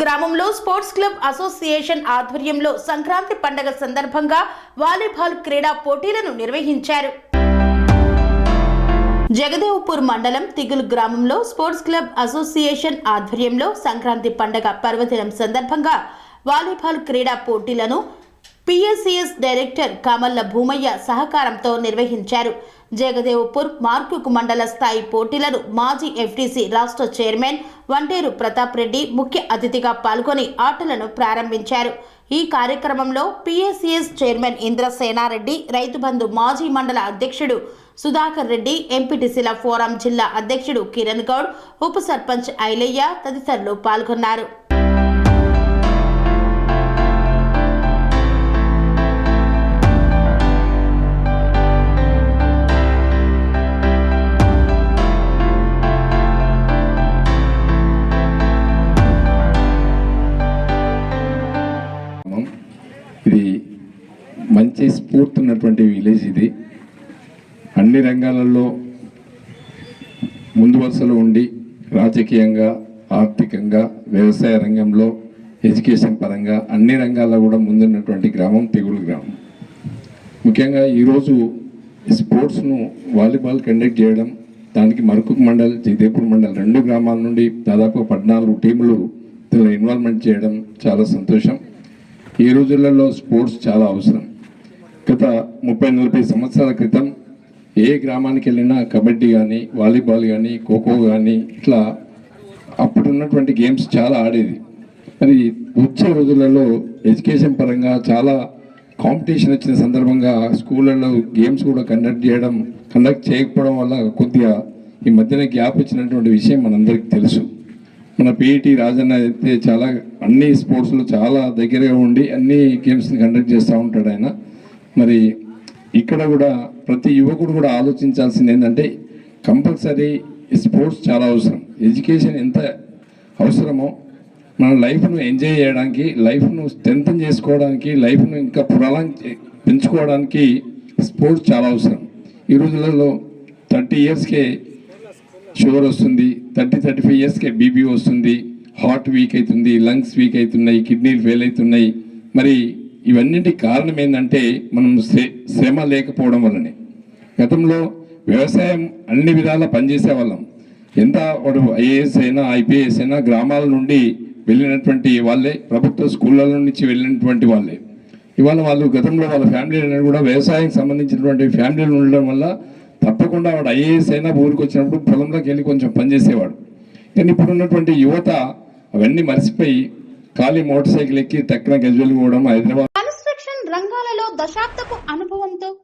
గ్రామంలో sports club association ఆధ్వర్యంలో సంక్రాంతి పండగ సందర్భంగా వాలీబాల్ క్రీడా పోటీలను నిర్వహించారు. జగదేవ్పూర్ మండలం తిగులు గ్రామంలో స్పోర్ట్స్ క్లబ్ అసోసియేషన్ ఆధ్వర్యంలో సంక్రాంతి పండగ పర్వదినం సందర్భంగా వాలీబాల్ క్రీడా పోటీలను పిఎస్సిఎస్ డైరెక్టర్ కమల్ల భూమయ్య సహకారంతో నిర్వహించారు. జగదేవ్పూర్ మార్కుకు మండల స్థాయి పోటీలను మాజీ ఎఫ్టీసీ రాష్ట్ర చైర్మన్ వంటేరు ప్రతాప్ రెడ్డి ముఖ్య అతిథిగా పాల్గొని ఆటలను ప్రారంభించారు. ఈ కార్యక్రమంలో పిఎస్సిఎస్ చైర్మన్ ఇంద్రసేనారెడ్డి రైతు బంధు మాజీ మండల అధ్యక్షుడు సుధాకర్ రెడ్డి ఎంపీటీసీల ఫోరం జిల్లా అధ్యక్షుడు కిరణ్ గౌడ్ ఉప సర్పంచ్ ఐలయ్య తదితరులు పాల్గొన్నారు. మంచి స్ఫూర్తి ఉన్నటువంటి విలేజ్ ఇది. అన్ని రంగాలలో ముందు వరుసలో ఉండి రాజకీయంగా ఆర్థికంగా వ్యవసాయ రంగంలో ఎడ్యుకేషన్ పరంగా అన్ని రంగాల్లో కూడా ముందున్నటువంటి గ్రామం తెగులు గ్రామం. ముఖ్యంగా ఈరోజు స్పోర్ట్స్ను వాలీబాల్ కండక్ట్ చేయడం దానికి మరుకు మండల్ జగదేపూర్ మండల్ రెండు గ్రామాల నుండి దాదాపు పద్నాలుగు టీములు ఇందులో ఇన్వాల్వ్మెంట్ చేయడం చాలా సంతోషం. ఈ రోజులలో స్పోర్ట్స్ చాలా అవసరం. గత ముప్పై నలభై సంవత్సరాల క్రితం ఏ గ్రామానికి వెళ్ళినా కబడ్డీ కానీ వాలీబాల్ కానీ ఖోఖో కానీ ఇట్లా అప్పుడు ఉన్నటువంటి గేమ్స్ చాలా ఆడేది. మరి వచ్చే రోజులలో ఎడ్యుకేషన్ పరంగా చాలా కాంపిటీషన్ వచ్చిన సందర్భంగా స్కూళ్ళల్లో గేమ్స్ కూడా కండక్ట్ చేయడం కండక్ట్ చేయకపోవడం వల్ల కొద్దిగా ఈ మధ్యన గ్యాప్ వచ్చినటువంటి విషయం మనందరికీ తెలుసు. మన పిఈటి రాజన్న అయితే చాలా అన్ని స్పోర్ట్స్లో చాలా దగ్గరగా ఉండి అన్ని గేమ్స్ని కండక్ట్ చేస్తూ ఉంటాడు ఆయన. మరి ఇక్కడ కూడా ప్రతి యువకుడు కూడా ఆలోచించాల్సింది ఏంటంటే కంపల్సరీ స్పోర్ట్స్ చాలా అవసరం. ఎడ్యుకేషన్ ఎంత అవసరమో మన లైఫ్ను ఎంజాయ్ చేయడానికి లైఫ్ను స్ట్రెంథన్ చేసుకోవడానికి లైఫ్ను ఇంకా ప్రొలాంగ్ పెంచుకోవడానికి స్పోర్ట్స్ చాలా అవసరం. ఈ రోజులలో థర్టీ ఇయర్స్కే షుగర్ వస్తుంది థర్టీ థర్టీ ఫైవ్ ఇయర్స్కే బీపీ వస్తుంది హార్ట్ వీక్ అవుతుంది లంగ్స్ వీక్ అవుతున్నాయి కిడ్నీలు ఫెయిల్ అవుతున్నాయి. మరి ఇవన్నింటి కారణం ఏంటంటే మనం శ్రమ లేకపోవడం వల్లనే. గతంలో వ్యవసాయం అన్ని విధాలా పనిచేసే వాళ్ళం ఎంత వాడు ఐఏఎస్ అయినా ఐపీఎస్ అయినా గ్రామాల నుండి వెళ్ళినటువంటి వాళ్ళే ప్రభుత్వ స్కూళ్ళ నుంచి వెళ్ళినటువంటి వాళ్ళే. ఇవాళ వాళ్ళు గతంలో వాళ్ళ ఫ్యామిలీ అనేది కూడా వ్యవసాయం సంబంధించినటువంటి ఫ్యామిలీలు ఉండడం వల్ల తప్పకుండా వాడు ఐఏఎస్ అయినా ఊరికి వచ్చినప్పుడు పొలంలోకి వెళ్ళి కొంచెం పనిచేసేవాడు. కానీ ఇప్పుడు ఉన్నటువంటి యువత అవన్నీ మర్చిపోయి ఖాళీ మోటార్ సైకిల్ ఎక్కి తక్కిన గజ్వెల్ పోవడం హైదరాబాద్